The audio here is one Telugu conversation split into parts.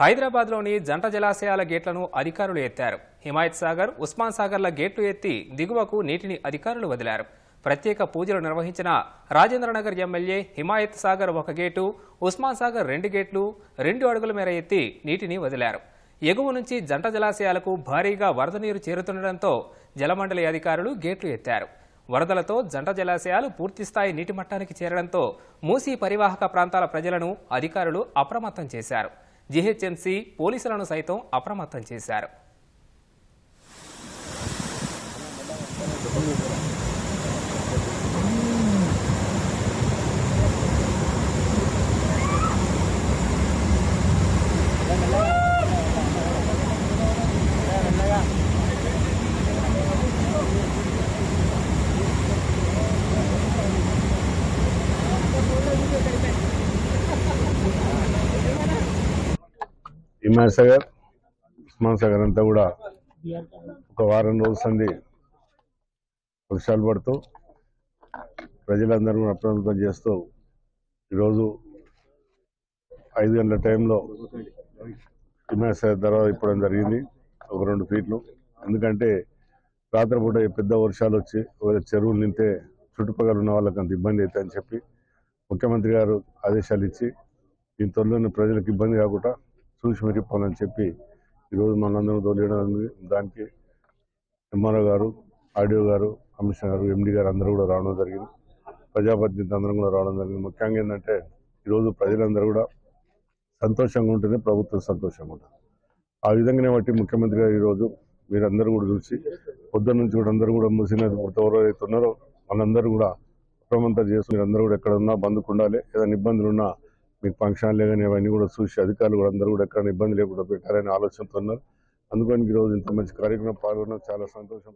హైదరాబాద్లోని జంట జలాశయాల గేట్లను అధికారులు ఎత్తారు. హిమాయత్ సాగర్ ఉస్మాన్ సాగర్ల గేట్లు ఎత్తి దిగువకు నీటిని అధికారులు వదిలారు. ప్రత్యేక పూజలు నిర్వహించిన రాజేంద్రనగర్ ఎమ్మెల్యే హిమాయత్ సాగర్ ఒక గేటు ఉస్మాన్ సాగర్ రెండు గేట్లు రెండు అడుగుల మేర ఎత్తి నీటిని వదిలారు. ఎగువ నుంచి జంట జలాశయాలకు భారీగా వరద నీరు చేరుతుండటంతో జలమండలి అధికారులు గేట్లు ఎత్తారు. వరదలతో జంట జలాశయాలు పూర్తిస్థాయి నీటి మట్టానికి చేరడంతో మూసీ పరివాహక ప్రాంతాల ప్రజలను అధికారులు అప్రమత్తం చేశారు. జీహెచ్ఎంసీ పోలీసులను సైతం అప్రమత్తం చేశారు. హిమాయత్ సాగర్ ఉస్మాన్ సాగర్ అంతా కూడా ఒక వారం రోజుల సంది వర్షాలు పడుతూ ప్రజలందరూ కూడా అప్రమత్తం చేస్తూ ఈరోజు ఐదు గంటల టైంలో హిమాయత్ సాగర్ ధర ఇప్పడం జరిగింది ఒక రెండు ఫీట్లు. ఎందుకంటే రాత్రిపూట పెద్ద వర్షాలు వచ్చి ఒకవేళ చెరువులు నింటే చుట్టుపక్కల ఉన్న వాళ్ళకి అంత ఇబ్బంది అవుతుంది అని చెప్పి ముఖ్యమంత్రి గారు ఆదేశాలు ఇచ్చి దీని త్వరలోనే ప్రజలకు ఇబ్బంది కాకుండా చూసి మెరిపోవాలని చెప్పి ఈరోజు మనందరం తోలియడం దానికి ఎంఆర్ఓ గారు ఆర్డీఓ గారు కమిషనర్ గారు ఎండి గారు అందరూ కూడా రావడం జరిగింది. ప్రజాప్రతినిధులు అందరం కూడా రావడం జరిగింది. ముఖ్యంగా ఏంటంటే ఈరోజు ప్రజలందరూ కూడా సంతోషంగా ఉంటేనే ప్రభుత్వం సంతోషంగా ఉంటుంది. ఆ విధంగానే బట్టి ముఖ్యమంత్రి గారు ఈరోజు మీరందరూ కూడా చూసి పొద్దున్న నుంచి కూడా అందరూ కూడా ముసినది ఎవరైతే ఉన్నారో వాళ్ళందరూ కూడా అప్రమత్తం చేసి మీరందరూ కూడా ఎక్కడ ఉన్నా బంధుకు ఉండాలి. ఏదైనా ఇబ్బందులు ఉన్నా మీకు ఫంక్షన్లే కానీ అవన్నీ కూడా చూసి అధికారులు కూడా అందరూ కూడా ఎక్కడ ఇబ్బంది లేకుండా పెట్టారనే ఆలోచనతో ఉన్నారు. అందుకని ఈరోజు ఇంత మంచి కార్యక్రమం పాల్గొనడం చాలా సంతోషం.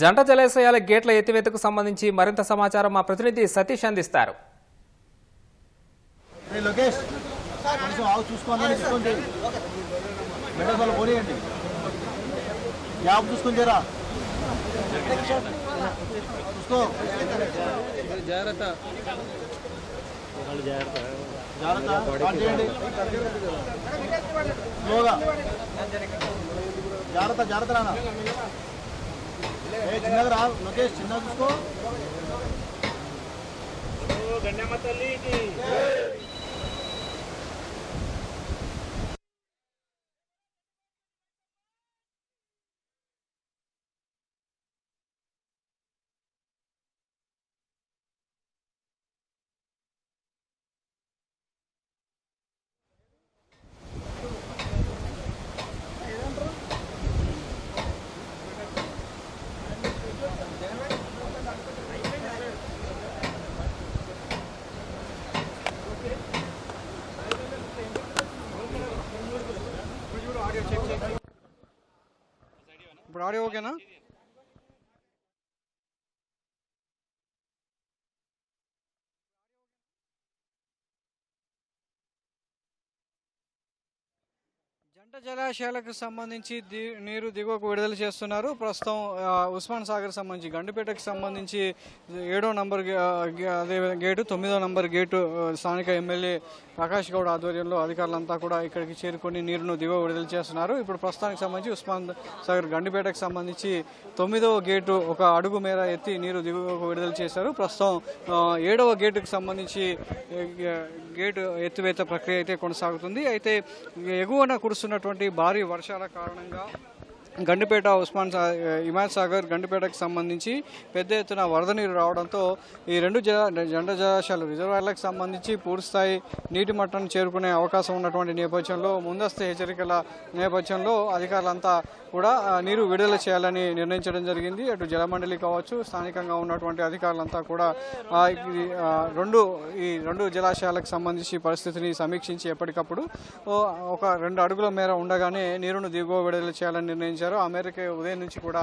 జంట జలాశయాల గేట్ల ఎత్తివేతకు సంబంధించి మరింత సమాచారం మా ప్రతినిధి సతీష్ అందిస్తారు. జాగ్రత్త. జాగ్రత్త రానా ఏ చిన్నగా सारे हो गए ना? పంట జలాశయాలకు సంబంధించి ది నీరు దిగువకు విడుదల చేస్తున్నారు. ప్రస్తుతం ఉస్మాన్ సాగర్ సంబంధించి గండిపేటకు సంబంధించి ఏడో నంబర్ అదే గేటు తొమ్మిదో నంబర్ గేటు స్థానిక ఎమ్మెల్యే ప్రకాష్ గౌడ్ ఆధ్వర్యంలో అధికారులంతా కూడా ఇక్కడికి చేరుకొని నీరును దిగువ విడుదల చేస్తున్నారు. ఇప్పుడు ప్రస్తుతానికి సంబంధించి ఉస్మాన్ సాగర్ గండిపేటకు సంబంధించి తొమ్మిదవ గేటు ఒక అడుగు మేర ఎత్తి నీరు దిగువకు విడుదల చేశారు. ప్రస్తుతం ఏడవ గేటుకు సంబంధించి గేటు ఎత్తివేత ప్రక్రియ అయితే కొనసాగుతుంది. అయితే ఎగువన కురుస్తున్నటువంటి భారీ వర్షాల కారణంగా గండిపేట ఉస్మాన్ సా హిమాయత్ సాగర్ గండిపేటకు సంబంధించి పెద్ద ఎత్తున వరద నీరు రావడంతో ఈ రెండు జల జంట జలాశయాలు రిజర్వాయర్లకు సంబంధించి పూర్తిస్థాయి నీటి మట్టాన్ని చేరుకునే అవకాశం ఉన్నటువంటి నేపథ్యంలో ముందస్తు హెచ్చరికల నేపథ్యంలో అధికారులంతా కూడా నీరు విడుదల చేయాలని నిర్ణయించడం జరిగింది. అటు జలమండలి కావచ్చు స్థానికంగా ఉన్నటువంటి అధికారులంతా కూడా రెండు ఈ రెండు జలాశయాలకు సంబంధించి పరిస్థితిని సమీక్షించి ఎప్పటికప్పుడు ఒక రెండు అడుగుల మేర ఉండగానే నీరును దిగువ విడుదల చేయాలని నిర్ణయించారు. ఆ మేరకు ఉదయం నుంచి కూడా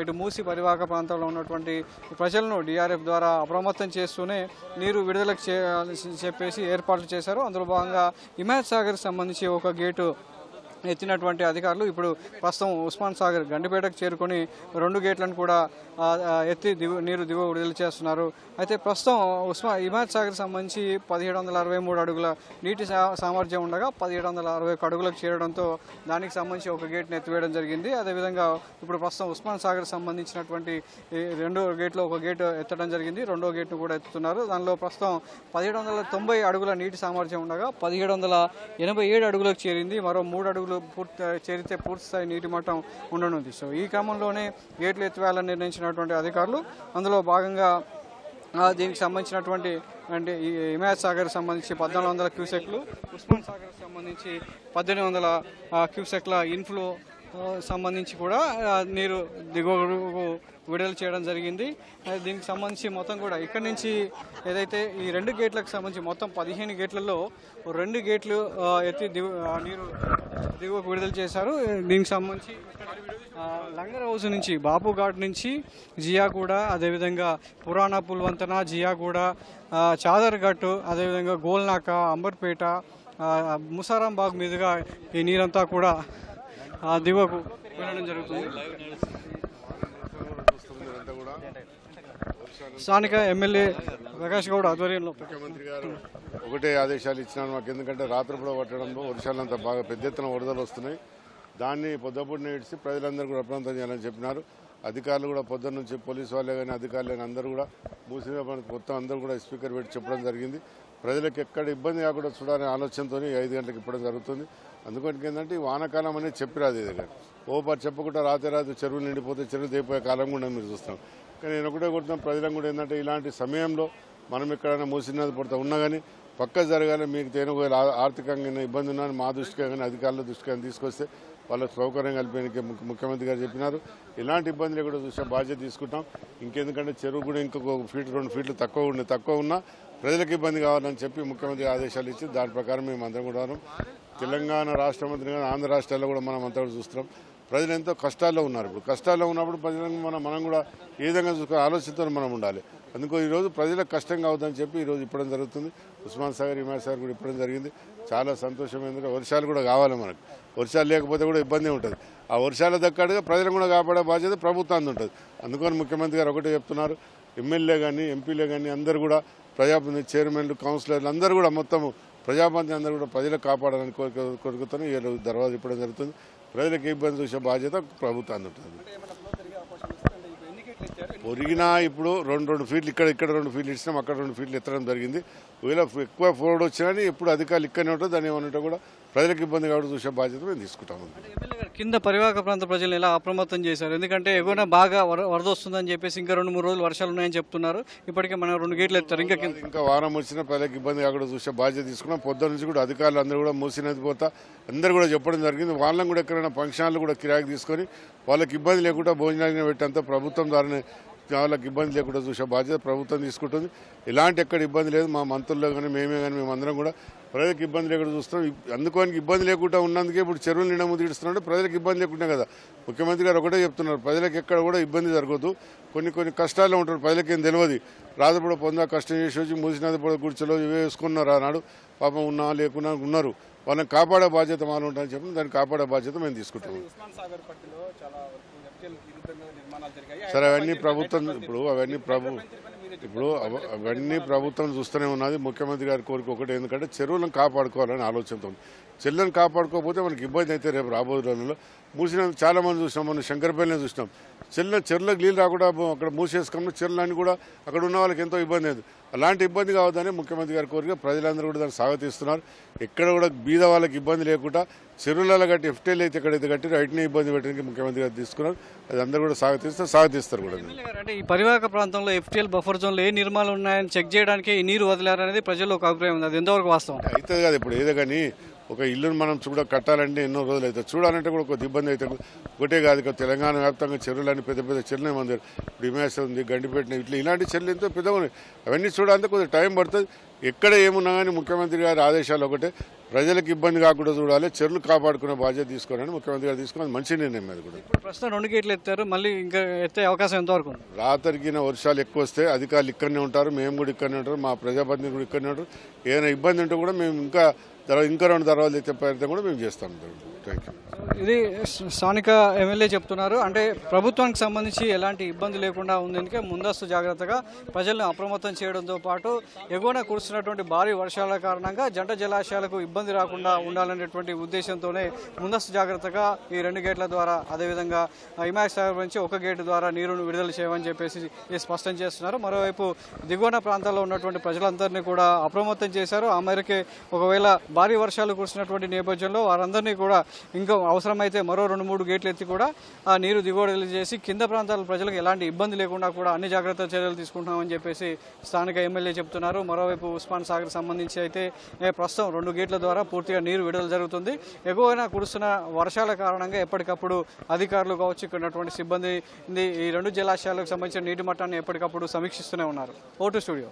ఇటు మూసి పరివాహక ప్రాంతంలో ఉన్నటువంటి ప్రజలను డిఆర్ఎఫ్ ద్వారా అప్రమత్తం చేస్తూనే నీరు విడుదలకు చేయాలని చెప్పేసి ఏర్పాట్లు చేశారు. అందులో భాగంగా హిమాయత్ సాగర్ సంబంధించి ఒక గేటు ఎత్తినటువంటి అధికారులు ఇప్పుడు ప్రస్తుతం ఉస్మాన్ సాగర్ గండిపేటకు చేరుకొని రెండు గేట్లను కూడా ఎత్తి దిగు నీరు దిగువ విడుదల చేస్తున్నారు. అయితే ప్రస్తుతం ఉస్మా హిమాయత్ సాగర్ సంబంధించి పదిహేడు వందల అరవై మూడు అడుగుల నీటి సామర్థ్యం ఉండగా పదిహేడు వందల అరవై ఒక అడుగులకు చేరడంతో దానికి సంబంధించి ఒక గేట్ని ఎత్తివేయడం జరిగింది. అదేవిధంగా ఇప్పుడు ప్రస్తుతం ఉస్మాన్ సాగర్ సంబంధించినటువంటి రెండో గేట్లో ఒక గేట్ ఎత్తడం జరిగింది. రెండో గేట్ను కూడా ఎత్తుతున్నారు. దానిలో ప్రస్తుతం పదిహేడు వందల తొంభై అడుగుల నీటి సామర్థ్యం ఉండగా పదిహేడు వందల ఎనభై ఏడు అడుగులకు చేరింది. మరో మూడు అడుగులు పూర్తి చేరితే పూర్తిస్థాయి నీటి మట్టం ఉండనుంది. సో ఈ క్రమంలోనే గేట్లు ఎత్తివేయాలని నిర్ణయించినటువంటి అధికారులు అందులో భాగంగా దీనికి సంబంధించినటువంటి అంటే ఈ హిమాయత్ సాగర్ సంబంధించి పద్నాలుగు వందల క్యూసెక్లు ఉస్మాన్ సాగర్ సంబంధించి పద్దెనిమిది వందల క్యూసెక్ల ఇన్ఫ్లో సంబంధించి కూడా నీరు దిగువకు విడుదల చేయడం జరిగింది. దీనికి సంబంధించి మొత్తం కూడా ఇక్కడి నుంచి ఏదైతే ఈ రెండు గేట్లకు సంబంధించి మొత్తం పదిహేను గేట్లలో రెండు గేట్లు ఎత్తి దిగు నీరు దిగువకు విడుదల చేశారు. దీనికి సంబంధించి లంగర్ హౌస్ నుంచి బాపు ఘాట్ నుంచి జియాగూడ అదేవిధంగా పురాణ పుల్వంతన జియాగూడ ఆ, చాదర్ ఘట్ అదేవిధంగా గోల్నాక అంబర్పేట ముసారాం బాగ్ మీదుగా ఈ నీరంతా కూడా దిగువకు వెళ్ళడం జరుగుతుంది. స్థానిక ఎమ్మెల్యే ప్రకాష్ గౌడ్ ఆధ్వర్యంలో. ముఖ్యమంత్రి గారు ఒకటే ఆదేశాలు ఇచ్చినాను. మాకు ఎందుకంటే రాత్రిపూట పట్టడంలో వర్షాలంతా బాగా పెద్ద ఎత్తున వరదలు వస్తున్నాయి. దాన్ని పొద్దుపూడిని ఇడిచి ప్రజలందరూ కూడా అప్రమత్తం చేయాలని చెప్పినారు. అధికారులు కూడా పొద్దున్న నుంచి పోలీసు వాళ్ళే కానీ అధికారులు కానీ అందరూ కూడా మూసిన మొత్తం అందరూ కూడా స్పీకర్ పెట్టి చెప్పడం జరిగింది. ప్రజలకు ఎక్కడ ఇబ్బంది కాకుండా చూడాలనే ఆలోచనతో ఐదు గంటలకు ఇప్పడం జరుగుతుంది. అందుకని ఏంటంటే ఈ అనేది చెప్పిరాదు ఇది కానీ ఓ చెప్పకుండా రాత్రి రాదు చెరువులు నిండిపోతే చెరువు తెగిపోయే కాలం కూడా మీరు చూస్తాం కానీ నేను ఒకటే కొడుతున్నాం ప్రజలను కూడా ఏంటంటే ఇలాంటి సమయంలో మనం ఎక్కడైనా మూసినది పడుతూ ఉన్నా కానీ పక్క జరగాలి మీకు తేనె ఒకవేళ ఆర్థికంగా ఇబ్బంది ఉన్నాను మా దృష్టిగా కానీ అధికారుల దృష్టిగా తీసుకొస్తే వాళ్ళకి సౌకర్యం కల్పేందుకు ముఖ్య- ముఖ్యమంత్రి గారు చెప్పినారు ఇలాంటి ఇబ్బందులు కూడా చూసే బాధ్యత తీసుకుంటాం ఇంకెందుకంటే చెరువు కూడా ఇంకొక ఫీట్ రెండు ఫీట్లు తక్కువ ఉండి తక్కువ ఉన్నా ప్రజలకు ఇబ్బంది కావాలని చెప్పి ముఖ్యమంత్రి ఆదేశాలు ఇచ్చి దాని ప్రకారం మేము అందరం కూడా ఉన్నాం. తెలంగాణ రాష్ట్ర మంత్రి కానీ ఆంధ్ర రాష్ట్రాల్లో కూడా మనం అంతా కూడా చూస్తున్నాం ప్రజలు ఎంతో కష్టాల్లో ఉన్నారు ఇప్పుడు. కష్టాల్లో ఉన్నప్పుడు ప్రజలను మనం మనం కూడా ఏ విధంగా చూసుకునే ఆలోచనతో మనం ఉండాలి. అందుకో ఈరోజు ప్రజలకు కష్టం కావద్దని చెప్పి ఈరోజు ఇప్పడం జరుగుతుంది. ఉస్మాన్ సాగర్ హిమాయత్ సాగర్ కూడా ఇప్పడం జరిగింది. చాలా సంతోషం ఎందుకంటే వర్షాలు కూడా కావాలి మనకు. వర్షాలు లేకపోతే కూడా ఇబ్బంది ఉంటుంది. ఆ వర్షాల దక్కడుగా ప్రజలను కూడా కాపాడే బాధ్యత ప్రభుత్వానికి ఉంటుంది. అందుకని ముఖ్యమంత్రి గారు ఒకటే చెప్తున్నారు. ఎమ్మెల్యే కానీ ఎంపీలే కానీ అందరూ కూడా ప్రజాప్రతినిధి చైర్మన్లు కౌన్సిలర్లు అందరూ కూడా మొత్తం ప్రజాప్రతినిధి అందరూ కూడా ప్రజలకు కాపాడాలని కోరిక కోరుకుతాను ఈ రోజు దర్వాజా ఇప్పడం జరుగుతుంది. ప్రజలకు ఇబ్బంది చూసే బాధ్యత ప్రభుత్వాన్ని ఉంటుంది. పొరిగినా ఇప్పుడు రెండు రెండు ఫీట్లు ఇక్కడ ఇక్కడ రెండు ఫీట్లు ఇచ్చినాం అక్కడ రెండు ఫీట్లు ఎత్తడం జరిగింది. ఒకవేళ ఎక్కువ ఫోర్డ్ వచ్చినా ఎప్పుడు అధికారులు ఇక్కడనే ఉంటుంది దాని ఏమన్నా కూడా ప్రజలకు ఇబ్బంది కాబట్టి చూసే బాధ్యత మేము తీసుకుంటాము కింద పరివాహక ప్రాంత ప్రజలను ఎలా అప్రమత్తం చేశారు? ఎందుకంటే ఎగువన బాగా వరద వస్తుందని చెప్పేసి ఇంకా రెండు మూడు రోజులు వర్షాలు ఉన్నాయని చెప్తున్నారు. ఇప్పటికే మనం రెండు గేట్లు ఎత్తారు. ఇంకా కింద ఇంకా వారం వచ్చిన ప్రజలకు ఇబ్బంది కాకుండా చూసే బాధ్యత తీసుకున్నాం. పొద్దున్న నుంచి కూడా అధికారులు అందరూ కూడా మూసినది పోతా. అందరూ కూడా చెప్పడం జరిగింది. వాళ్ళని కూడా ఎక్కడైనా ఫంక్షన్లు కూడా కిరాయికి తీసుకొని వాళ్ళకి ఇబ్బంది లేకుండా భోజనాలు పెట్టేంత ప్రభుత్వం ద్వారానే వాళ్ళకి ఇబ్బంది లేకుండా చూసే బాధ్యత ప్రభుత్వం తీసుకుంటుంది. ఎలాంటి ఎక్కడ ఇబ్బంది లేదు. మా మంత్రుల్లో కానీ మేమే కానీ మేమందరం కూడా ప్రజలకు ఇబ్బంది లేకుండా చూస్తాం అందుకోనికి ఇబ్బంది లేకుండా ఉన్నందుకే ఇప్పుడు చెరువులు నిండా ముందు ఇస్తున్నాడు ప్రజలకు ఇబ్బంది లేకుండా కదా. ముఖ్యమంత్రి గారు ఒకటే చెప్తున్నారు. ప్రజలకు ఎక్కడ కూడా ఇబ్బంది జరగదు. కొన్ని కొన్ని కష్టాల్లో ఉంటారు. ప్రజలకి ఏం తెలియదు రాత్రిపూట పొందా కష్టం చేసి వచ్చి మూసినది పొడ గుడిచలో ఇవే వేసుకున్నారు ఆనాడు పాపం ఉన్నా లేకున్నా ఉన్నారు. వాళ్ళని కాపాడే బాధ్యత మాలో ఉంటుందని చెప్పి దాన్ని కాపాడే బాధ్యత మేము తీసుకుంటాము సరే అవన్నీ ప్రభుత్వం ఇప్పుడు అవన్నీ ప్రభు ఇప్పుడు అవ- అవన్నీ ప్రభుత్వం చూస్తూనే ఉన్నది. ముఖ్యమంత్రి గారి కోరిక ఒకటి ఎందుకంటే చెరువులను కాపాడుకోవాలని ఆలోచనతో చెరువులను కాపాడుకోకపోతే మనకి ఇబ్బంది అయితే రేపు రాబోయే రోజుల్లో. మూసిన చాలా మంది చూసినాం మనం శంకరపల్లినే చూసినాం. చెల్ల చెర్లకు నీళ్ళు రాకుండా అక్కడ మూసేసుకున్న చెర్లని కూడా అక్కడ ఉన్న వాళ్ళకి ఎంతో ఇబ్బంది అయింది అలాంటి ఇబ్బంది కావద్దని ముఖ్యమంత్రి గారి కోరిక ప్రజలందరూ కూడా దాన్ని స్వాగతిస్తున్నారు ఎక్కడ కూడా బీద వాళ్ళకి ఇబ్బంది లేకుండా చెరువులలో కట్టి ఎఫ్టీఎల్ అయితే ఎక్కడైతే కట్టి రైట్ని ఇబ్బంది పెట్టడానికి ముఖ్యమంత్రి గారు తీసుకున్నారు. అది అందరూ కూడా స్వాగతిస్తారు స్వాగతిస్తారు కూడా. అంటే ఈ పరివాహక ప్రాంతంలో ఎఫ్టీఎల్ బఫర్ జోన్లో ఏ నిర్మాణాలు ఉన్నాయని చెక్ చేయడానికి ఈ నీరు వదిలారనేది ప్రజల్లో ఒక అభిప్రాయం ఉంది. అది ఎంతవరకు వాస్తవం? అవుతుంది కదా ఇప్పుడు ఏదో కానీ ఒక ఇల్లును మనం చూడ కట్టాలంటే ఎన్నో రోజులు అవుతుంది చూడాలంటే కూడా కొద్ది ఇబ్బంది అవుతుంది ఒకటే కాదు ఇక తెలంగాణ వ్యాప్తంగా చెరువులని పెద్ద పెద్ద చెరువులు మంది డిమాస్ ఉంది గండిపేట ఇట్లా ఇలాంటి చెరువులు ఎంతో పెద్దగా ఉన్నాయి. అవన్నీ చూడాలంటే కొద్దిగా టైం పడుతుంది. ఎక్కడ ఏమున్నా కానీ ముఖ్యమంత్రి గారి ఆదేశాలు ఒకటే. ప్రజలకు ఇబ్బంది కాకుండా చూడాలి. చెరువులు కాపాడుకునే బాధ్యత తీసుకోవాలని ముఖ్యమంత్రి గారు తీసుకున్నది మంచి నిర్ణయం అది కూడా. ఇప్పుడు ప్రస్తుతం రెండు గేట్లు ఎత్తారు. మళ్ళీ ఇంకా ఎత్తే అవకాశం ఎంతవరకు రాతరిగిన వర్షాలు ఎక్కువ వస్తే అధికారులు ఇక్కడనే ఉంటారు. మేము కూడా ఇక్కడనే ఉంటారు. మా ప్రజాప్రతినిధులు కూడా ఇక్కడనే ఉంటారు. ఏదైనా ఇబ్బంది ఉంటే కూడా మేము ఇంకా తర్వాత ఇంకా రెండు దర్వాలు తెచ్చే ప్రయత్నం కూడా మేము చేస్తాం. థ్యాంక్ యూ ఇది స్థానిక ఎమ్మెల్యే చెప్తున్నారు. అంటే ప్రభుత్వానికి సంబంధించి ఎలాంటి ఇబ్బంది లేకుండా ఉందేందుకే ముందస్తు జాగ్రత్తగా ప్రజలను అప్రమత్తం చేయడంతో పాటు ఎగువన కురుస్తున్నటువంటి భారీ వర్షాల కారణంగా జంట జలాశయాలకు ఇబ్బంది రాకుండా ఉండాలనేటువంటి ఉద్దేశంతోనే ముందస్తు జాగ్రత్తగా ఈ రెండు గేట్ల ద్వారా అదేవిధంగా ఇమాక్స్ సాగర్ నుంచి ఒక గేటు ద్వారా నీరును విడుదల చేయమని చెప్పేసి స్పష్టం చేస్తున్నారు. మరోవైపు దిగువన ప్రాంతాల్లో ఉన్నటువంటి ప్రజలందరినీ కూడా అప్రమత్తం చేశారు. ఆ మేరకే ఒకవేళ భారీ వర్షాలు కురిసినటువంటి నేపథ్యంలో వారందరినీ కూడా ఇంకా అవసరమైతే మరో రెండు మూడు గేట్లు ఎత్తి కూడా ఆ నీరు దిగువడలు చేసి కింద ప్రాంతాల ప్రజలకు ఎలాంటి ఇబ్బంది లేకుండా కూడా అన్ని జాగ్రత్త చర్యలు తీసుకుంటున్నామని చెప్పేసి స్థానిక ఎమ్మెల్యే చెప్తున్నారు. మరోవైపు ఉస్మాన్ సాగర్ సంబంధించి అయితే ప్రస్తుతం రెండు గేట్ల ద్వారా పూర్తిగా నీరు విడుదల జరుగుతుంది. ఎగువన కురుస్తున్న వర్షాల కారణంగా ఎప్పటికప్పుడు అధికారులు కావచ్చు ఇక్కడ ఉన్నటువంటి సిబ్బంది ఈ రెండు జలాశయాలకు సంబంధించిన నీటి మట్టాన్ని ఎప్పటికప్పుడు సమీక్షిస్తూనే ఉన్నారు. Vote studio.